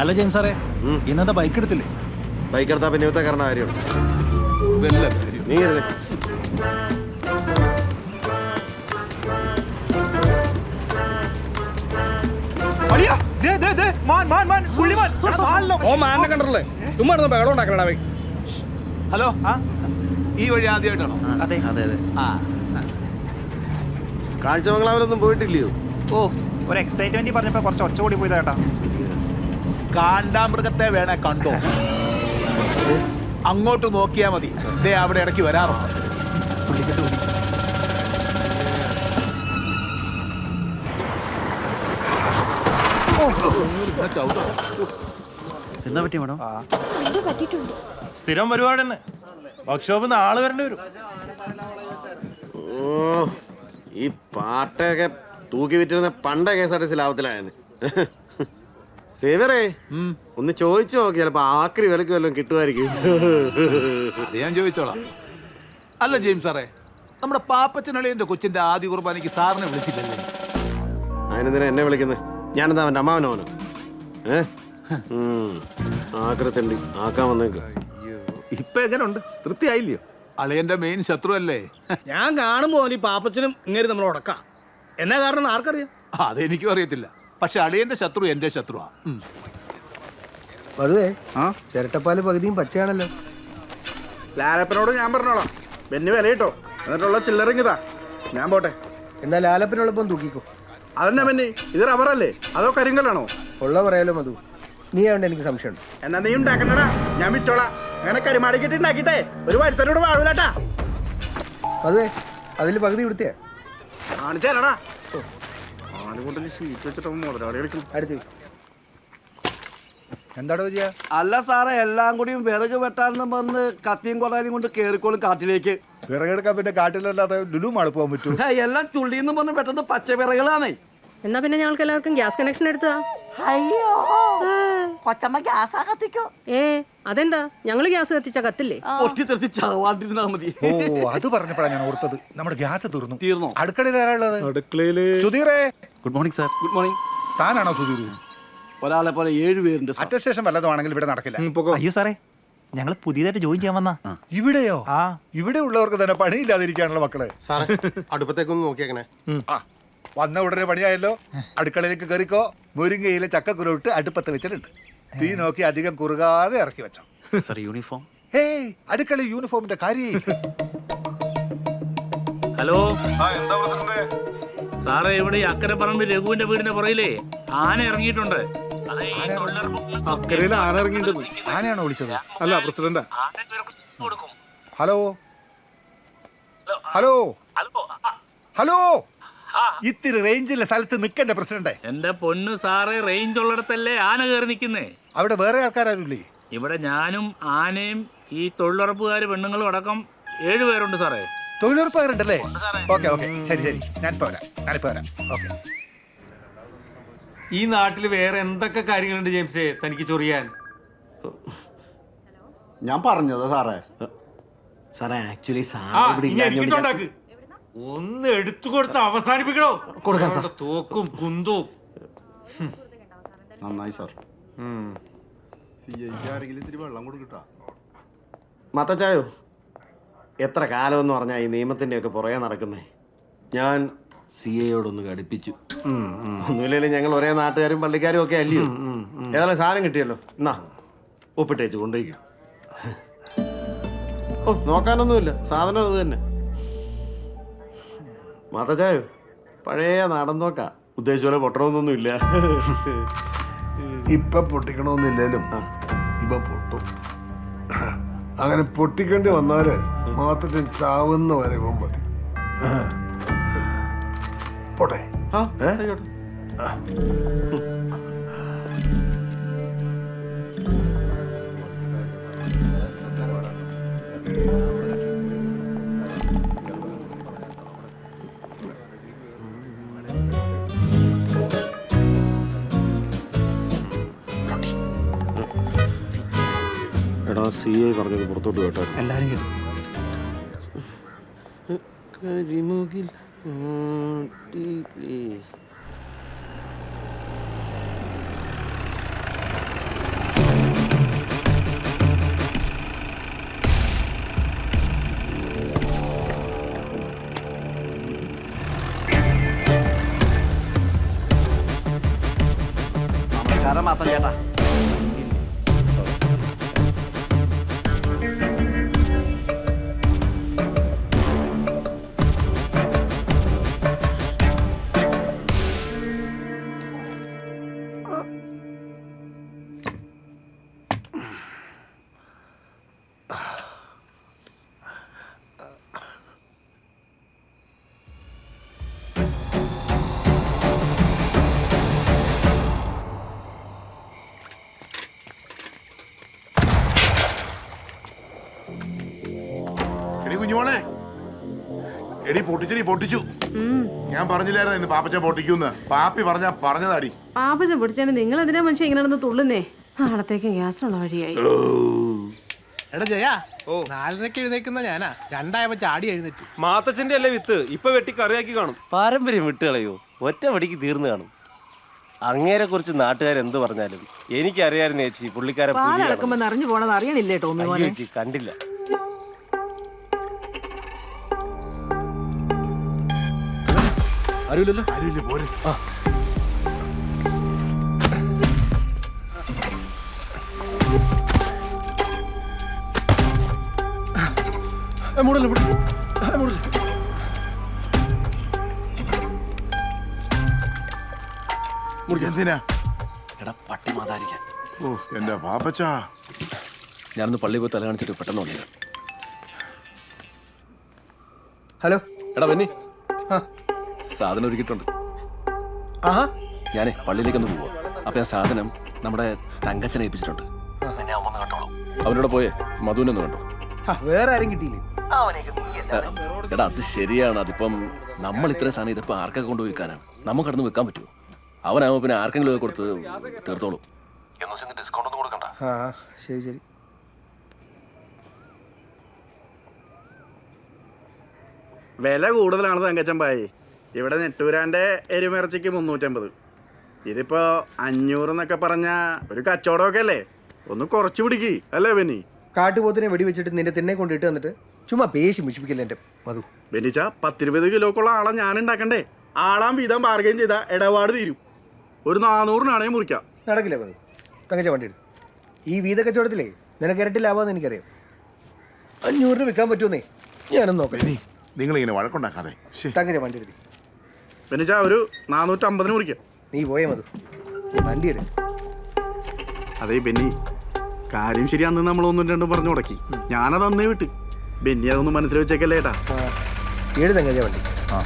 അല്ല ജെയിം സാറേ ഇന്നത്തെ ബൈക്ക് എടുത്തില്ലേ? ബൈക്ക് എടുത്താ പിന്നെ ഇവത്തെ കാരണം കാര്യമുണ്ട് നീ ഇരുന്നേ. അടിയാ, ദേ, ദേ, ദേ, മാൻ, മാൻ, മാൻ, പുള്ളിമാൻ. എടാ, നാലിലോ. ഓ മാനെ കണ്ടല്ലേ ചുമ്മാ ഇരുന്ന് ബഹളം ഉണ്ടാക്കലടാ ബൈ ഹലോ ഈ വഴി ആദ്യമായിട്ടാണോ? അതെ. അതെ അതെ. ആ കാഴ്ചമംഗലാവിലൊന്നും പോയിട്ടില്ലയോ? ഓ ഒരു എക്സൈറ്റ്മെന്റ് പറഞ്ഞപ്പോ കുറച്ച് ഒച്ച കൂടി പോയതാ ചേട്ടാ കാണ്ടാമൃഗത്തെ വേണേ കണ്ടോ? അങ്ങോട്ട് നോക്കിയാ മതി. ദേ അവിടെ ഇടയ്ക്ക് വരാറുണ്ട്. എന്താ പറ്റി മേഡം? സ്ഥിരം പരിപാടി തന്നെ വർക്ക്ഷോപ്പിൽ നിന്ന് ആൾ വരേണ്ടി വരും. ഓ ഈ പാട്ടൊക്കെ തൂക്കി വിറ്റിരുന്ന പണ്ട K S R T C ലാഭത്തിലായെന്ന് സേവറേ ഒന്ന് ചോദിച്ചു നോക്കി ചിലപ്പോ ആക്രി വിലക്ക് വല്ലതും കിട്ടുമായിരിക്കും. അത് ഞാൻ ചോദിച്ചോളാം. അല്ല ജെയിംസ് സാറേ നമ്മുടെ പാപ്പച്ചനളിയന്റെ കൊച്ചിന്റെ ആദ്യ കുർബാനയ്ക്ക് സാറിനെ വിളിച്ചില്ലല്ലേ? അതിനെന്തിനാ എന്നെ വിളിക്കുന്നത് ഞാനെന്താ അവന്റെ അമ്മാവനോനോ ഏ. ആക്രത്തണ്ടി ആക്കാൻ വന്നേക്ക്. ഇപ്പൊ എങ്ങനെയുണ്ട് തൃപ്തി ആയില്ലയോ അളിയന്റെ മെയിൻ ശത്രു അല്ലേ ഞാൻ കാണുമ്പോ ഈ പാപ്പച്ചനും ഇങ്ങനെ നമ്മൾ ഉടക്കാം. എന്നാ കാരണം ആർക്കറിയാം? അതെനിക്കും അറിയത്തില്ല. പക്ഷെ അളിയന്റെ ശത്രു എന്റെ ശത്രുവാ. ഉം. ആ? ചിരട്ടപ്പാൽ പകുതിയും പച്ചയാണല്ലോ. ലാലപ്പനോട് ഞാൻ പറഞ്ഞോളാം. ബെന്നി വില കിട്ടോ എന്നിട്ടുള്ള ചില്ലറിങ്ങിതാ ഞാൻ പോട്ടെ. എന്നാൽ ലാലപ്പനോടൊപ്പം തൂക്കിക്കോ. അതെന്നാ ബെന്നി ഇത് റബ്ബറല്ലേ? അതോ കരിങ്കല്ലാണോ? ഉള്ള പറയാലോ മധു. നീ ആവണ്ട എനിക്ക് സംശയം എന്നാ നീ ഉണ്ടാക്കണ്ടടാ. ഞാൻ വിറ്റോളാം. അങ്ങനെ കരിമാടിക്കിട്ട് ഉണ്ടാക്കിട്ടെ ഒരു വരുത്തനോട് വാഴൂലട്ടാ. അതെ അതിൽ പകുതി കൊടുത്തേ. കാണിച്ചേരടാ ഷീറ്റ് വെച്ചിട്ട് അടുത്ത് എന്താടോ വിജയ അല്ല സാറേ എല്ലാം കൂടിയും വിറക് വെട്ടാനെന്ന് പറഞ്ഞ് കത്തിയും കൊടാനും കൊണ്ട് കേറിക്കോളും കാട്ടിലേക്ക്. വിറകെടുക്കാൻ പിന്നെ കാട്ടിലല്ലാതെ ലുലു മാൾ പോകാൻ പറ്റൂ എല്ലാം ചുള്ളിന്ന് പറഞ്ഞ് പെട്ടെന്ന് പച്ച വിറകളാണേ എന്നാ പിന്നെ ഞങ്ങൾക്ക് എല്ലാവർക്കും ഗ്യാസ് കണക്ഷൻ എടുത്തോ അയ്യോ. കൊച്ചമ്മ ഗ്യാസാ കത്തിക്കോ ഏ അതെന്താ? ഞങ്ങൾ ഗ്യാസ് കത്തിച്ച കത്തില്ലേ? പൊട്ടിത്തെറിച്ച് ചാവാണ്ടിരുന്നാ മതി. ഓ അത് പറഞ്ഞപ്പോഴാണ് ഞാൻ ഓർത്തത്. നമ്മുടെ ഗ്യാസ് തീർന്നു. തീർന്നോ? അടുക്കളയിൽ ആരാളുള്ളത് അടുക്കളയിൽ സുധീറേ. Good morning sir good morning താനാണോ Sudheer ഒരാളെ പോലെ ഏഴ് പേരുണ്ട് സാർ അറ്റസ്റ്റേഷൻ വല്ലതുമാണെങ്കിൽ ഇവിടെ നടക്കില്ല. അയ്യോ സാറേ ഞങ്ങൾ പുതിയതായിട്ട് ജോയിൻ ചെയ്യാൻ വന്നാ. ഇവിടെയോ? ആ. ഇവിടെ ഉള്ളവർക്ക് തന്നെ പണിയില്ലാതിരിക്കാനുള്ള മക്കളെ. സാറേ അടുപ്പത്തേക്കൊന്ന് നോക്കിയേക്കണേ. ആ. വന്ന ഉടനെ പണിയായല്ലോ. അടുക്കളയിലേക്ക് കയറിക്കോ മുരിങ്ങയിലെ ചക്കക്കുരുട്ട് അടുപ്പത്ത് വെച്ചിട്ടുണ്ട്. തീ നോക്കി അധികം കുറുകാതെ ഇറക്കി വെച്ചോ. സർ യൂണിഫോം ഹേയ് അടുക്കള യൂണിഫോമിന്റെ കാര്യം ഹലോ. സാറേ ഇവിടെ ഈ അക്കരെ പറമ്പ് രഘുവിന്റെ വീടിന്റെ പുറയിലേ ആന ഇറങ്ങിയിട്ടുണ്ട്. അത് ഈ തൊഴിലുറപ്പ് അക്കരയിൽ ആന ഇറങ്ങിയിട്ടുണ്ട്. ആനയാണോ വിളിച്ചത്? അല്ല പ്രസിഡന്റ്. ഹലോ. Hello hello. ഇത്തിരി റേഞ്ചിലെ സ്ഥലത്ത് നിൽക്കണ്ട പ്രസിഡന്റ് എന്റെ പൊന്നു സാറേ റേഞ്ച് ഉള്ളിടത്തല്ലേ ആന കയറി നിൽക്കുന്നേ? അവിടെ വേറെ ആൾക്കാരാരുല്ലേ? ഇവിടെ ഞാനും ആനയും ഈ തൊഴിലുറപ്പുകാർ പെണ്ണുങ്ങളും അടക്കം ഏഴുപേരുണ്ട് സാറേ. തൊഴിലുറപ്പുകാരുണ്ടല്ലേ? Okay okay. ശരി ശരി. ഞാൻ പോരാം. ഞാനിപ്പോ വരാം. ഓക്കെ. ഈ നാട്ടിൽ വേറെ എന്തൊക്കെ കാര്യങ്ങളുണ്ട് ജെയിംസേ തനിക്ക് ചൊറിയാൻ? ഞാൻ പറഞ്ഞതാ സാറേ. സാറേ ആക്ച്വലി സാറേ സാർ ഇവിടെ ഇല്ല. ഞാൻ- ഒന്ന് എടുത്തു കൊടുത്ത് അവസാനിപ്പിക്കണോ? കൊടുക്കാൻ സാർ. അവരുടെ തോക്കും കുന്തവും. നന്നായി സാർ. സി ഐക്ക് ആരെങ്കിലും ഇത്തിരി വെള്ളം കൊടുക്കട്ടാ? മത്തച്ചായോ എത്ര കാലം എന്ന് പറഞ്ഞാൽ ഈ നിയമത്തിന്റെ ഒക്കെ പുറകെ നടക്കുന്നേ? ഞാൻ സി എയോടൊന്ന് കടുപ്പിച്ചു ഒന്നുമില്ലെങ്കിലും ഞങ്ങൾ ഒരേ നാട്ടുകാരും പള്ളിക്കാരും ഒക്കെ അല്ലയോ? ഏതായാലും സാധനം കിട്ടിയല്ലോ. എന്നാ ഒപ്പിട്ടേച്ച് കൊണ്ടുപോയിക്കോ. ഓ നോക്കാനൊന്നുമില്ല. സാധനം അത് തന്നെ. മാത്തച്ചായോ പഴയ നാടൻ നോക്ക ഉദ്ദേശിച്ച പോലെ പൊട്ടണമെന്നൊന്നും ഇല്ല. ഇപ്പൊ പൊട്ടിക്കണമെന്നില്ലേലും ഇപ്പൊ പൊട്ടും. അങ്ങനെ പൊട്ടിക്കേണ്ടി വന്നാൽ മാത്രം ചാവുന്ന വരെ മതി. പോട്ടെ. ആ. എടാ സി ഐ പറഞ്ഞത് പുറത്തോട്ട് കേട്ടോ. എല്ലാരും കേട്ടു. കരിമുകിൽ മാത്രം ചേട്ടാ. കുഞ്ഞുമോളെ. എടി പൊട്ടിച്ചടി പൊട്ടിച്ചു. ഞാൻ പറഞ്ഞില്ലായിരുന്നു ഇന്ന് പാപ്പച്ച പൊട്ടിക്കൂന്ന്? പാപ്പി പറഞ്ഞ പറഞ്ഞതാടി. പാപ്പച്ചൻ പിടിച്ചതിന് നിങ്ങൾ എന്തിനാ മനുഷ്യ ഇങ്ങനെ നടന്ന് തുള്ളുന്നേ? നാളത്തേക്ക് ഉള്ള വഴിയായി. എടാ ജയ ഓ. നാലരക്ക് എഴുന്നേക്കുന്ന ഞാനാ. രണ്ടായപ്പോ ചാടി എഴുന്നേറ്റ്. മാത്തച്ഛന്റെ അല്ലേ വിത്ത്? ഇപ്പൊ വെട്ടി കറിയാക്കി കാണും. പാരമ്പര്യം വിട്ടുകളയോ? ഒറ്റ വടിക്ക് തീർന്നു കാണും. അങ്ങേരെ കുറിച്ച് നാട്ടുകാർ എന്ത് പറഞ്ഞാലും എനിക്കറിയായിരുന്നു ചേച്ചി പുള്ളിക്കാരെ പുലിയാണെന്ന്. നിറഞ്ഞു പോണത് അറിയണില്ലേ ടോമി കണ്ടില്ല. ആരുമില്ലല്ലോ? ആരുമില്ല പോരെ. എന്തിനാ? എടാ പട്ടി മാതാരിക്കാൻ. ഓ എന്റെ പാപ്പച്ചാ ഞാനൊന്ന് പള്ളി പോയി തല കാണിച്ചിട്ട് പെട്ടെന്ന് വന്നേക്കാം ഹലോ? എടാ ബെന്നി ആ. സാധനം ഒരുക്കിയിട്ടുണ്ട്. ആ ഞാനേ പള്ളിയിലേക്കൊന്ന് പോവാ. അപ്പൊ ആ സാധനം നമ്മുടെ തങ്കച്ചനെ ഏൽപ്പിച്ചിട്ടുണ്ട്. അവനോട് പോയേ മധുവിനെ ഒന്ന് കണ്ടോ? ആ, വേറെ ആരും കിട്ടിയില്ലേ? എടാ അത് ശരിയാണ്. അതിപ്പം നമ്മൾ ഇത്ര സാധനം ഇതിപ്പോ ആർക്കൊക്കെ കൊണ്ട് വിൽക്കാനാണ് നമുക്ക് കടന്ന് വിൽക്കാൻ പറ്റുമോ? അവനാവുമ്പോ പിന്നെ ആർക്കെങ്കിലും കൊടുത്ത് തീർത്തോളൂ. ഡിസ്കൗണ്ട് ഒന്നും കൊടുക്കണ്ട. ആ ശരി ശരി. വില കൂടുതലാണ് തങ്കച്ചൻ തങ്കച്ചമ്പായി. ഇവിടെ നെട്ടൂരാന്റെ എരുമിറച്ചിക്ക് മുന്നൂറ്റമ്പത്. ഇതിപ്പോ അഞ്ഞൂറ് എന്നൊക്കെ പറഞ്ഞ ഒരു കച്ചവടമൊക്കെ അല്ലേ? ഒന്ന് കുറച്ച് പിടിക്ക് അല്ലേ ബെന്നി? കാട്ടുപോത്തിനെ വെടിവെച്ചിട്ട് നിന്റെ തിന്നെ കൊണ്ടിട്ട് വന്നിട്ട് ചുമ്മാ പേശി മുഷിപ്പിക്കില്ല എന്റെ മധു. ബെന്നിച്ച പത്തിരുപത് കിലോക്കുള്ള ആളെ ഞാൻ ഉണ്ടാക്കണ്ടേ? ആളാം വീതം ബാർഗൈൻ ചെയ്ത ഇടപാട് തീരും. ഒരു നാനൂറിനാണേ മുറിക്കാം. നടക്കില്ല മധു? തങ്കച്ച വണ്ടി ഈ വീത കച്ചവടത്തിലേ നിനക്ക് ഇരട്ടി ലാഭമെന്ന് എനിക്കറിയാം. അഞ്ഞൂറിന് വിൽക്കാൻ പറ്റുമെന്നേ ഞാനൊന്ന് നോക്കാം. ബെന്നി നിങ്ങൾ ഇങ്ങനെ വഴക്കുണ്ടാക്കാതെ. തങ്കച്ച വണ്ടി എടുത്തി ബെന്നിച്ച ഒരു നാനൂറ്റമ്പതിന് കുറിക്കാം നീ പോയേ മതു വണ്ടി എടുക്ക. അതെ ബെന്നി കാര്യം ശരി അന്ന് നമ്മൾ ഒന്നും രണ്ടും പറഞ്ഞു മുടക്കി. ഞാനത് അന്നേ വിട്ട്. ബെന്നി അതൊന്നും മനസ്സിൽ വെച്ചേക്കല്ലേട്ടാ ഏഴ് വണ്ടി? ആ.